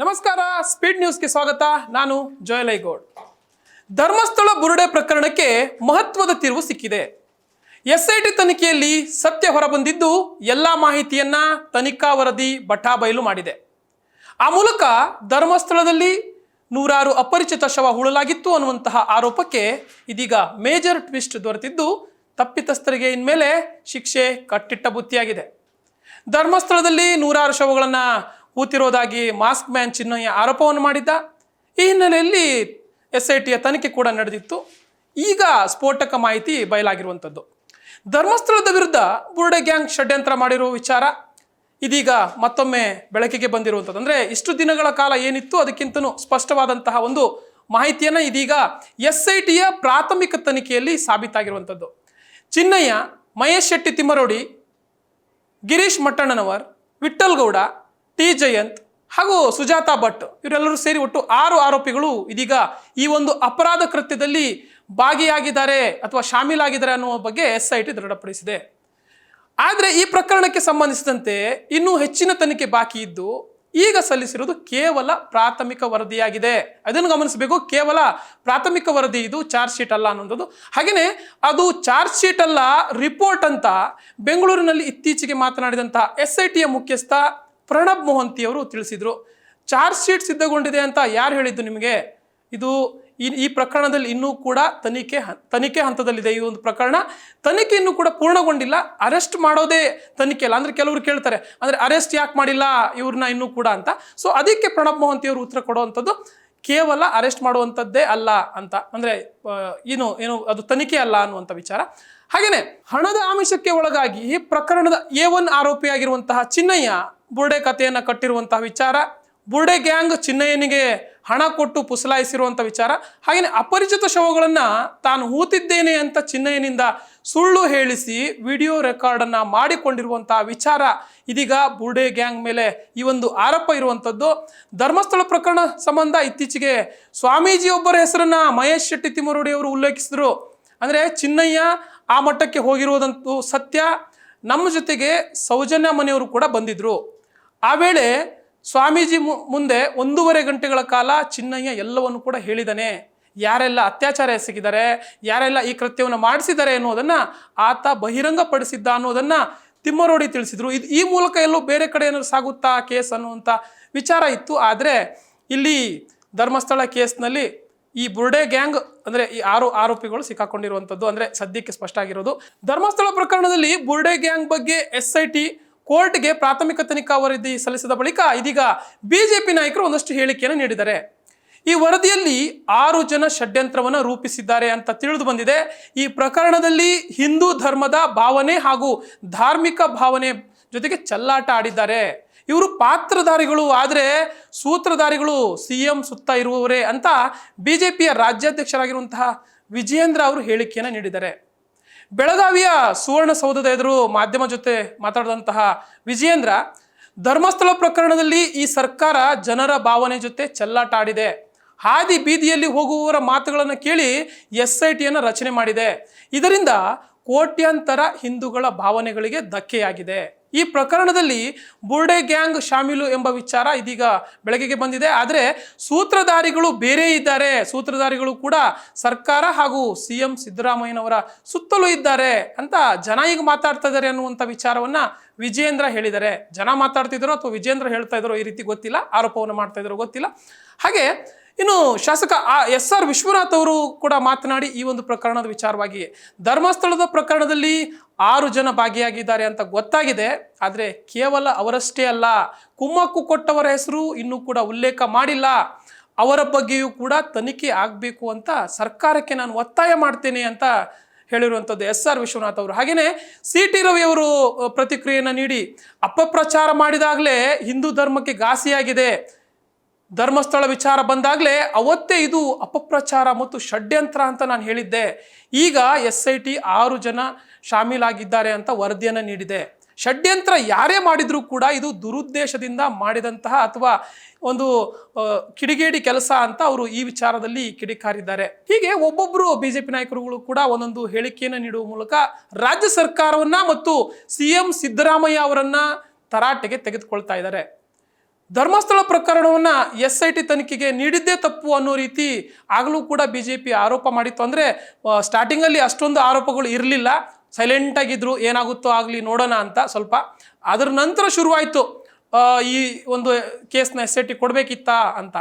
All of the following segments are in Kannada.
ನಮಸ್ಕಾರ ಸ್ಪೀಡ್ ನ್ಯೂಸ್ಗೆ ಸ್ವಾಗತ. ನಾನು ಜೋಯಲೈಗೌಡ್ ಧರ್ಮಸ್ಥಳ ಬುರುಡೆ ಪ್ರಕರಣಕ್ಕೆ ಮಹತ್ವದ ತಿರುವು ಸಿಕ್ಕಿದೆ. ಎಸ್ಐಟಿ ತನಿಖೆಯಲ್ಲಿ ಸತ್ಯ ಹೊರಬಂದಿದ್ದು ಎಲ್ಲ ಮಾಹಿತಿಯನ್ನ ತನಿಖಾ ವರದಿ ಬಟಾಬಯಲು ಮಾಡಿದೆ. ಆ ಮೂಲಕ ಧರ್ಮಸ್ಥಳದಲ್ಲಿ ನೂರಾರು ಅಪರಿಚಿತ ಶವ ಹೂಳಲಾಗಿತ್ತು ಅನ್ನುವಂತಹ ಆರೋಪಕ್ಕೆ ಇದೀಗ ಮೇಜರ್ ಟ್ವಿಸ್ಟ್ ದೊರೆತಿದ್ದು ತಪ್ಪಿತಸ್ಥರಿಗೆ ಇನ್ಮೇಲೆ ಶಿಕ್ಷೆ ಕಟ್ಟಿಟ್ಟ ಬುತ್ತಿಯಾಗಿದೆ. ಧರ್ಮಸ್ಥಳದಲ್ಲಿ ನೂರಾರು ಶವಗಳನ್ನು ಹೂತಿರೋದಾಗಿ ಮಾಸ್ಕ್ ಮ್ಯಾನ್ ಚಿನ್ನಯ್ಯ ಆರೋಪವನ್ನು ಮಾಡಿದ್ದ. ಈ ಹಿನ್ನೆಲೆಯಲ್ಲಿ ಎಸ್ ಐ ಟಿಯ ತನಿಖೆ ಕೂಡ ನಡೆದಿತ್ತು. ಈಗ ಸ್ಫೋಟಕ ಮಾಹಿತಿ ಬಯಲಾಗಿರುವಂಥದ್ದು. ಧರ್ಮಸ್ಥಳದ ವಿರುದ್ಧ ಬುರುಡೆ ಗ್ಯಾಂಗ್ ಷಡ್ಯಂತ್ರ ಮಾಡಿರುವ ವಿಚಾರ. ಇದೀಗ ಮತ್ತೊಮ್ಮೆ ಬೆಳಕಿಗೆ ಬಂದಿರುವಂಥದ್ದು. ಅಂದರೆ ಇಷ್ಟು ದಿನಗಳ ಕಾಲ ಏನಿತ್ತು ಅದಕ್ಕಿಂತನೂ ಸ್ಪಷ್ಟವಾದಂತಹ ಒಂದು ಮಾಹಿತಿಯನ್ನು ಇದೀಗ ಎಸ್ ಐ ಟಿಯ ಪ್ರಾಥಮಿಕ ತನಿಖೆಯಲ್ಲಿ ಸಾಬೀತಾಗಿರುವಂಥದ್ದು. ಚಿನ್ನಯ್ಯ ಮಹೇಶ್ ಶೆಟ್ಟಿ ತಿಮ್ಮರೋಡಿ, ಗಿರೀಶ್ ಮಟ್ಟಣ್ಣನವರ್ ವಿಠಲ್ ಗೌಡ ಟಿ ಜಯಂತ್ ಹಾಗೂ ಸುಜಾತಾ ಭಟ್ ಇವರೆಲ್ಲರೂ ಸೇರಿ ಒಟ್ಟು ಆರು ಆರೋಪಿಗಳು ಇದೀಗ ಈ ಒಂದು ಅಪರಾಧ ಕೃತ್ಯದಲ್ಲಿ ಭಾಗಿಯಾಗಿದ್ದಾರೆ ಅಥವಾ ಶಾಮೀಲಾಗಿದ್ದಾರೆ ಅನ್ನುವ ಬಗ್ಗೆ ಎಸ್ ಐ ಟಿ ದೃಢಪಡಿಸಿದೆ. ಆದರೆ ಈ ಪ್ರಕರಣಕ್ಕೆ ಸಂಬಂಧಿಸಿದಂತೆ ಇನ್ನೂ ಹೆಚ್ಚಿನ ತನಿಖೆ ಬಾಕಿ ಇದ್ದು ಈಗ ಸಲ್ಲಿಸಿರುವುದು ಕೇವಲ ಪ್ರಾಥಮಿಕ ವರದಿಯಾಗಿದೆ. ಅದನ್ನು ಗಮನಿಸಬೇಕು, ಕೇವಲ ಪ್ರಾಥಮಿಕ ವರದಿ ಇದು ಚಾರ್ಜ್ ಶೀಟ್ ಅಲ್ಲ ಅನ್ನೋದು ಹಾಗೆಯೇ ಅದು ಚಾರ್ಜ್ ಶೀಟ್ ಅಲ್ಲ, ರಿಪೋರ್ಟ್ ಅಂತ ಬೆಂಗಳೂರಿನಲ್ಲಿ ಇತ್ತೀಚೆಗೆ ಮಾತನಾಡಿದಂತಹ ಎಸ್ ಐ ಟಿಯ ಮುಖ್ಯಸ್ಥ ಪ್ರಣಬ್ ಮೋಹಂತಿಯವರು ತಿಳಿಸಿದರು, ಚಾರ್ಜ್ ಶೀಟ್ ಸಿದ್ಧಗೊಂಡಿದೆ ಅಂತ ಯಾರು ಹೇಳಿದ್ದು ನಿಮಗೆ? ಇದು ಈ ಪ್ರಕರಣದಲ್ಲಿ ಇನ್ನೂ ಕೂಡ ತನಿಖೆ ತನಿಖೆ ಹಂತದಲ್ಲಿದೆ. ಈ ಒಂದು ಪ್ರಕರಣ. ತನಿಖೆ ಇನ್ನೂ ಕೂಡ ಪೂರ್ಣಗೊಂಡಿಲ್ಲ. ಅರೆಸ್ಟ್ ಮಾಡೋದೇ ತನಿಖೆ ಅಲ್ಲ. ಅಂದರೆ ಕೆಲವರು ಕೇಳ್ತಾರೆ, ಅಂದರೆ ಅರೆಸ್ಟ್ ಯಾಕೆ ಮಾಡಿಲ್ಲ? ಇವ್ರನ್ನ ಇನ್ನೂ ಕೂಡ ಅಂತ. ಸೊ ಅದಕ್ಕೆ ಪ್ರಣಬ್ ಮೋಹಂತಿಯವರು ಉತ್ತರ ಕೊಡುವಂಥದ್ದು, ಕೇವಲ ಅರೆಸ್ಟ್ ಮಾಡುವಂಥದ್ದೇ ಅಲ್ಲ ಅಂತ. ಅಂದರೆ ಏನು ಏನು, ಅದು ತನಿಖೆ ಅಲ್ಲ ಅನ್ನುವಂಥ ವಿಚಾರ. ಹಾಗೆಯೇ ಹಣದ ಆಮಿಷಕ್ಕೆ ಒಳಗಾಗಿ ಈ ಪ್ರಕರಣದ ಎ ಒನ್ ಆರೋಪಿಯಾಗಿರುವಂತಹ ಚಿನ್ನಯ್ಯ ಬುರ್ಡೆ ಕಥೆಯನ್ನು ಕಟ್ಟಿರುವಂತಹ ವಿಚಾರ, ಬುರ್ಡೆ ಗ್ಯಾಂಗ್ ಚಿನ್ನಯ್ಯನಿಗೆ ಹಣ ಕೊಟ್ಟು ಪುಸಲಾಯಿಸಿರುವಂಥ ವಿಚಾರ ಹಾಗೆಯೇ ಅಪರಿಚಿತ ಶವಗಳನ್ನು ತಾನು ಹೂತಿದ್ದೇನೆ ಅಂತ ಚಿನ್ನಯ್ಯನಿಂದ ಸುಳ್ಳು ಹೇಳಿಸಿ ವಿಡಿಯೋ ರೆಕಾರ್ಡನ್ನು ಮಾಡಿಕೊಂಡಿರುವಂತಹ ವಿಚಾರ, ಇದೀಗ ಬುರ್ಡೆ ಗ್ಯಾಂಗ್ ಮೇಲೆ ಈ ಒಂದು ಆರೋಪ ಇರುವಂಥದ್ದು ಧರ್ಮಸ್ಥಳ ಪ್ರಕರಣ ಸಂಬಂಧ ಇತ್ತೀಚೆಗೆ ಸ್ವಾಮೀಜಿಯೊಬ್ಬರ ಹೆಸರನ್ನು ಮಹೇಶ್ ಶೆಟ್ಟಿ ತಿಮ್ಮರೋಡಿ ಅವರು ಉಲ್ಲೇಖಿಸಿದ್ರು. ಅಂದರೆ ಚಿನ್ನಯ್ಯ ಆ ಮಟ್ಟಕ್ಕೆ ಹೋಗಿರುವುದಂತೂ ಸತ್ಯ, ನಮ್ಮ ಜೊತೆಗೆ ಸೌಜನ್ಯ ಮನೆಯವರು ಕೂಡ ಬಂದಿದ್ರು. ಆ ವೇಳೆ ಸ್ವಾಮೀಜಿ ಮುಂದೆ ಒಂದೂವರೆ ಗಂಟೆಗಳ ಕಾಲ ಚಿನ್ನಯ್ಯ ಎಲ್ಲವನ್ನು ಕೂಡ ಹೇಳಿದನೆ. ಯಾರೆಲ್ಲ ಅತ್ಯಾಚಾರ ಎಸಗಿದ್ದಾರೆ, ಯಾರೆಲ್ಲ ಈ ಕೃತ್ಯವನ್ನು ಮಾಡಿಸಿದ್ದಾರೆ ಅನ್ನೋದನ್ನು ಆತ ಬಹಿರಂಗಪಡಿಸಿದ್ದ ಅನ್ನೋದನ್ನು ತಿಮ್ಮರೋಡಿ ತಿಳಿಸಿದರು. ಇದು, ಈ ಮೂಲಕ ಎಲ್ಲೋ ಬೇರೆ ಕಡೆ ಏನಾದ್ರು ಸಾಗುತ್ತಾ ಕೇಸ್ ಅನ್ನುವಂಥ ವಿಚಾರ ಇತ್ತು. ಆದರೆ ಇಲ್ಲಿ ಧರ್ಮಸ್ಥಳ ಕೇಸ್ನಲ್ಲಿ ಈ ಬುರ್ಡೆ ಗ್ಯಾಂಗ್ ಅಂದರೆ ಈ ಆರು, ಆರೋಪಿಗಳು ಸಿಕ್ಕಾಕೊಂಡಿರುವಂಥದ್ದು. ಅಂದರೆ ಸದ್ಯಕ್ಕೆ ಸ್ಪಷ್ಟ ಆಗಿರೋದು. ಧರ್ಮಸ್ಥಳ ಪ್ರಕರಣದಲ್ಲಿ ಬುರ್ಡೆ ಗ್ಯಾಂಗ್ ಬಗ್ಗೆ ಎಸ್ ಐ ಟಿ ಕೋರ್ಟ್ಗೆ ಪ್ರಾಥಮಿಕ ತನಿಖಾ ವರದಿ ಸಲ್ಲಿಸಿದ ಬಳಿಕ ಇದೀಗ ಬಿಜೆಪಿ ನಾಯಕರು ಒಂದಷ್ಟು ಹೇಳಿಕೆಯನ್ನು ನೀಡಿದ್ದಾರೆ. ಈ ವರದಿಯಲ್ಲಿ ಆರು ಜನ ಷಡ್ಯಂತ್ರವನ್ನು ರೂಪಿಸಿದ್ದಾರೆ ಅಂತ ತಿಳಿದು ಬಂದಿದೆ. ಈ ಪ್ರಕರಣದಲ್ಲಿ ಹಿಂದೂ ಧರ್ಮದ ಭಾವನೆ ಹಾಗೂ ಧಾರ್ಮಿಕ ಭಾವನೆ ಜೊತೆಗೆ ಚಲ್ಲಾಟ ಆಡಿದ್ದಾರೆ. ಇವರು ಪಾತ್ರಧಾರಿಗಳು, ಆದರೆ ಸೂತ್ರಧಾರಿಗಳು ಸಿ ಎಂ ಸುತ್ತ ಇರುವವರೇ ಅಂತ ಬಿಜೆಪಿಯ ರಾಜ್ಯಾಧ್ಯಕ್ಷರಾಗಿರುವಂತಹ ವಿಜಯೇಂದ್ರ ಅವರು ಹೇಳಿಕೆಯನ್ನು ನೀಡಿದ್ದಾರೆ. ಬೆಳಗಾವಿಯ ಸುವರ್ಣಸೌಧದ ಎದುರು ಮಾಧ್ಯಮ ಜೊತೆ ಮಾತಾಡಿದಂತಹ ವಿಜಯೇಂದ್ರ, ಧರ್ಮಸ್ಥಳ ಪ್ರಕರಣದಲ್ಲಿ ಈ ಸರ್ಕಾರ ಜನರ ಭಾವನೆ ಜೊತೆ ಚೆಲ್ಲಾಟ ಆಡಿದೆ. ಹಾದಿ ಬೀದಿಯಲ್ಲಿ ಹೋಗುವವರ ಮಾತುಗಳನ್ನು ಕೇಳಿ ಎಸ್ ಐ ಟಿಯನ್ನು ರಚನೆ ಮಾಡಿದೆ. ಇದರಿಂದ ಕೋಟ್ಯಾಂತರ ಹಿಂದೂಗಳ ಭಾವನೆಗಳಿಗೆ ಧಕ್ಕೆಯಾಗಿದೆ. ಈ ಪ್ರಕರಣದಲ್ಲಿ ಬುರ್ಡೆ ಗ್ಯಾಂಗ್ ಶಾಮೀಲು ಎಂಬ ವಿಚಾರ ಇದೀಗ ಬೆಳಕಿಗೆ ಬಂದಿದೆ. ಆದರೆ ಸೂತ್ರಧಾರಿಗಳು ಬೇರೆ ಇದ್ದಾರೆ. ಸೂತ್ರಧಾರಿಗಳು ಕೂಡ ಸರ್ಕಾರ ಹಾಗೂ ಸಿ ಎಂ ಸಿದ್ದರಾಮಯ್ಯನವರ ಸುತ್ತಲೂ ಇದ್ದಾರೆ ಅಂತ ಜನ ಈಗ ಮಾತಾಡ್ತಾ ಇದ್ದಾರೆ ಅನ್ನುವಂಥ ವಿಚಾರವನ್ನ ವಿಜೇಂದ್ರ ಹೇಳಿದ್ದಾರೆ. ಜನ ಮಾತಾಡ್ತಿದ್ರು ಅಥವಾ ವಿಜೇಂದ್ರ ಹೇಳ್ತಾ ಇದ್ರು ಈ ರೀತಿ ಗೊತ್ತಿಲ್ಲ. ಆರೋಪವನ್ನು ಮಾಡ್ತಾ ಇದ್ರು ಗೊತ್ತಿಲ್ಲ. ಹಾಗೆ ಇನ್ನು ಶಾಸಕ ಆ ಎಸ್ ಆರ್ ವಿಶ್ವನಾಥ್ ಅವರು ಕೂಡ ಮಾತನಾಡಿ ಈ ಒಂದು ಪ್ರಕರಣದ ವಿಚಾರವಾಗಿ ಧರ್ಮಸ್ಥಳದ ಪ್ರಕರಣದಲ್ಲಿ ಆರು ಜನ ಭಾಗಿಯಾಗಿದ್ದಾರೆ ಅಂತ ಗೊತ್ತಾಗಿದೆ. ಆದರೆ ಕೇವಲ ಅವರಷ್ಟೇ ಅಲ್ಲ, ಕುಮ್ಮಕ್ಕು ಕೊಟ್ಟವರ ಹೆಸರು ಇನ್ನೂ ಕೂಡ ಉಲ್ಲೇಖ ಮಾಡಿಲ್ಲ. ಅವರ ಬಗ್ಗೆಯೂ ಕೂಡ ತನಿಖೆ ಆಗಬೇಕು ಅಂತ ಸರ್ಕಾರಕ್ಕೆ ನಾನು ಒತ್ತಾಯ ಮಾಡ್ತೇನೆ ಅಂತ ಹೇಳಿರುವಂಥದ್ದು ಎಸ್ ಆರ್ ವಿಶ್ವನಾಥ್ ಅವರು. ಹಾಗೆಯೇ ಸಿ ಟಿ ರವಿ ಅವರು ಪ್ರತಿಕ್ರಿಯೆಯನ್ನು ನೀಡಿ ಅಪಪ್ರಚಾರ ಮಾಡಿದಾಗಲೇ ಹಿಂದೂ ಧರ್ಮಕ್ಕೆ ಘಾಸಿಯಾಗಿದೆ. ಧರ್ಮಸ್ಥಳ ವಿಚಾರ ಬಂದಾಗಲೇ ಅವತ್ತೇ ಇದು ಅಪಪ್ರಚಾರ ಮತ್ತು ಷಡ್ಯಂತ್ರ ಅಂತ ನಾನು ಹೇಳಿದ್ದೆ. ಈಗ ಎಸ್ ಐ ಟಿ ಆರು ಜನ ಶಾಮೀಲಾಗಿದ್ದಾರೆ ಅಂತ ವರದಿಯನ್ನು ನೀಡಿದೆ. ಷಡ್ಯಂತ್ರ ಯಾರೇ ಮಾಡಿದರೂ ಕೂಡ ಇದು ದುರುದ್ದೇಶದಿಂದ ಮಾಡಿದಂತಹ ಅಥವಾ ಒಂದು ಕಿಡಿಗೇಡಿ ಕೆಲಸ ಅಂತ ಅವರು ಈ ವಿಚಾರದಲ್ಲಿ ಕಿಡಿಕಾರಿದ್ದಾರೆ. ಹೀಗೆ ಒಬ್ಬೊಬ್ಬರು ಬಿ ಜೆ ಪಿ ನಾಯಕರುಗಳು ಕೂಡ ಒಂದೊಂದು ಹೇಳಿಕೆಯನ್ನು ನೀಡುವ ಮೂಲಕ ರಾಜ್ಯ ಸರ್ಕಾರವನ್ನು ಮತ್ತು ಸಿ ಎಂ ಸಿದ್ದರಾಮಯ್ಯ ಅವರನ್ನು ತರಾಟೆಗೆ ತೆಗೆದುಕೊಳ್ತಾ ಇದ್ದಾರೆ. ಧರ್ಮಸ್ಥಳ ಪ್ರಕರಣವನ್ನ ಎಸ್ ಐ ಟಿ ತನಿಖೆಗೆ ನೀಡಿದ್ದೇ ತಪ್ಪು ಅನ್ನೋ ರೀತಿ ಆಗಲೂ ಕೂಡ ಬಿ ಜೆ ಪಿ ಆರೋಪ ಮಾಡಿತ್ತು. ಅಂದರೆ ಸ್ಟಾರ್ಟಿಂಗಲ್ಲಿ ಅಷ್ಟೊಂದು ಆರೋಪಗಳು ಇರಲಿಲ್ಲ. ಸೈಲೆಂಟಾಗಿದ್ರು ಏನಾಗುತ್ತೋ ಆಗಲಿ ನೋಡೋಣ ಅಂತ ಸ್ವಲ್ಪ. ಅದರ ನಂತರ ಶುರುವಾಯಿತು. ಈ ಒಂದು ಕೇಸ್ನ ಎಸ್ ಐ ಟಿ ಕೊಡಬೇಕಿತ್ತಾ ಅಂತ.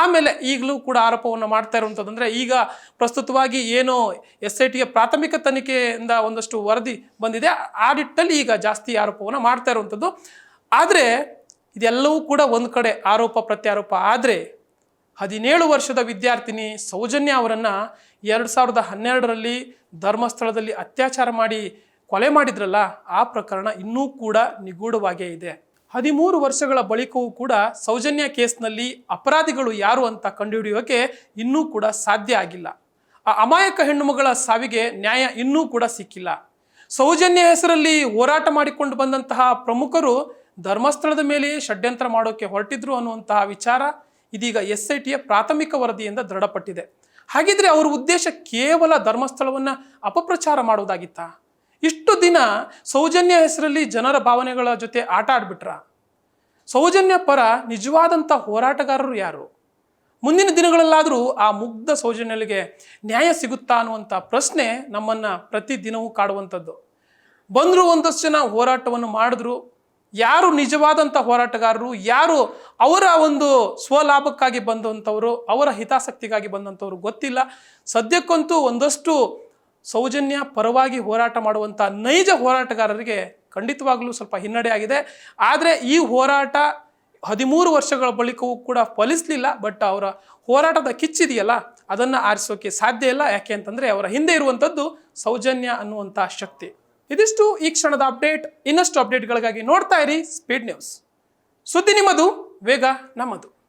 ಆಮೇಲೆ ಈಗಲೂ ಕೂಡ ಆರೋಪವನ್ನು ಮಾಡ್ತಾ ಇರುವಂಥದ್ದಂದರೆ ಈಗ ಪ್ರಸ್ತುತವಾಗಿ ಏನು ಎಸ್ ಐ ಟಿಯ ಪ್ರಾಥಮಿಕ ತನಿಖೆಯಿಂದ ಒಂದಷ್ಟು ವರದಿ ಬಂದಿದೆ. ಆ ನಿಟ್ಟಲ್ಲಿ ಈಗ ಜಾಸ್ತಿ ಆರೋಪವನ್ನು ಮಾಡ್ತಾ ಇರುವಂಥದ್ದು. ಆದರೆ ಇದೆಲ್ಲವೂ ಕೂಡ ಒಂದು ಕಡೆ ಆರೋಪ, ಪ್ರತ್ಯಾರೋಪ. ಆದರೆ ಹದಿನೇಳು ವರ್ಷದ ವಿದ್ಯಾರ್ಥಿನಿ ಸೌಜನ್ಯ ಅವರನ್ನು ಎರಡು ಸಾವಿರದ ಹನ್ನೆರಡರಲ್ಲಿ ಧರ್ಮಸ್ಥಳದಲ್ಲಿ ಅತ್ಯಾಚಾರ ಮಾಡಿ ಕೊಲೆ ಮಾಡಿದ್ರಲ್ಲ, ಆ ಪ್ರಕರಣ ಇನ್ನೂ ಕೂಡ ನಿಗೂಢವಾಗೇ ಇದೆ. ಹದಿಮೂರು ವರ್ಷಗಳ ಬಳಿಕವೂ ಕೂಡ ಸೌಜನ್ಯ ಕೇಸ್ನಲ್ಲಿ ಅಪರಾಧಿಗಳು ಯಾರು ಅಂತ ಕಂಡುಹಿಡಿಯೋಕೆ ಇನ್ನೂ ಕೂಡ ಸಾಧ್ಯ ಆಗಿಲ್ಲ. ಆ ಅಮಾಯಕ ಹೆಣ್ಣುಮಗಳ ಸಾವಿಗೆ ನ್ಯಾಯ ಇನ್ನೂ ಕೂಡ ಸಿಕ್ಕಿಲ್ಲ. ಸೌಜನ್ಯ ಹೆಸರಲ್ಲಿ ಹೋರಾಟ ಮಾಡಿಕೊಂಡು ಬಂದಂತಹ ಪ್ರಮುಖರು ಧರ್ಮಸ್ಥಳದ ಮೇಲೆಯೇ ಷಡ್ಯಂತ್ರ ಮಾಡೋಕ್ಕೆ ಹೊರಟಿದ್ರು ಅನ್ನುವಂತಹ ವಿಚಾರ ಇದೀಗ ಎಸ್ ಐ ಟಿಯ ಪ್ರಾಥಮಿಕ ವರದಿಯಿಂದ ದೃಢಪಟ್ಟಿದೆ. ಹಾಗಿದ್ರೆ ಅವರ ಉದ್ದೇಶ ಕೇವಲ ಧರ್ಮಸ್ಥಳವನ್ನು ಅಪಪ್ರಚಾರ ಮಾಡೋದಾಗಿತ್ತಾ ಇಷ್ಟು ದಿನ ಸೌಜನ್ಯ ಹೆಸರಲ್ಲಿ ಜನರ ಭಾವನೆಗಳ ಜೊತೆ ಆಟ ಆಡ್ಬಿಟ್ರ? ಸೌಜನ್ಯ ಪರ ನಿಜವಾದಂಥ ಹೋರಾಟಗಾರರು ಯಾರು? ಮುಂದಿನ ದಿನಗಳಲ್ಲಾದರೂ ಆ ಮುಗ್ಧ ಸೌಜನ್ಯಗಳಿಗೆ ನ್ಯಾಯ ಸಿಗುತ್ತಾ ಅನ್ನುವಂಥ ಪ್ರಶ್ನೆ ನಮ್ಮನ್ನು ಪ್ರತಿದಿನವೂ ಕಾಡುವಂಥದ್ದು ಬಂದರೂ ಒಂದಷ್ಟು ಜನ ಹೋರಾಟವನ್ನು ಮಾಡಿದ್ರು ಯಾರು ನಿಜವಾದಂಥ ಹೋರಾಟಗಾರರು, ಯಾರು ಅವರ ಒಂದು ಸ್ವಲಾಭಕ್ಕಾಗಿ ಬಂದಂಥವರು, ಅವರ ಹಿತಾಸಕ್ತಿಗಾಗಿ ಬಂದಂಥವ್ರು ಗೊತ್ತಿಲ್ಲ. ಸದ್ಯಕ್ಕಂತೂ ಒಂದಷ್ಟು ಸೌಜನ್ಯ, ಪರವಾಗಿ ಹೋರಾಟ ಮಾಡುವಂಥ ನೈಜ ಹೋರಾಟಗಾರರಿಗೆ ಖಂಡಿತವಾಗಲೂ ಸ್ವಲ್ಪ ಹಿನ್ನಡೆ ಆಗಿದೆ. ಆದರೆ ಈ ಹೋರಾಟ ಹದಿಮೂರು ವರ್ಷಗಳ ಬಳಿಕವೂ ಕೂಡ ಫಲಿಸಲಿಲ್ಲ. ಬಟ್ ಅವರ ಹೋರಾಟದ ಕಿಚ್ಚಿದೆಯಲ್ಲ, ಅದನ್ನು ಆರಿಸೋಕೆ ಸಾಧ್ಯ ಇಲ್ಲ. ಯಾಕೆ ಅಂತಂದರೆ ಅವರ ಹಿಂದೆ ಇರುವಂಥದ್ದು ಸೌಜನ್ಯ ಅನ್ನುವಂಥ ಶಕ್ತಿ. ಇದಿಷ್ಟು ಈ ಕ್ಷಣದ ಅಪ್ಡೇಟ್. ಇನ್ನಷ್ಟು ಅಪ್ಡೇಟ್ಗಳಿಗಾಗಿ ನೋಡ್ತಾ ಇರಿ ಸ್ಪೀಡ್ ನ್ಯೂಸ್. ಸುದ್ದಿ ನಿಮ್ಮದು ವೇಗ ನಮ್ಮದು.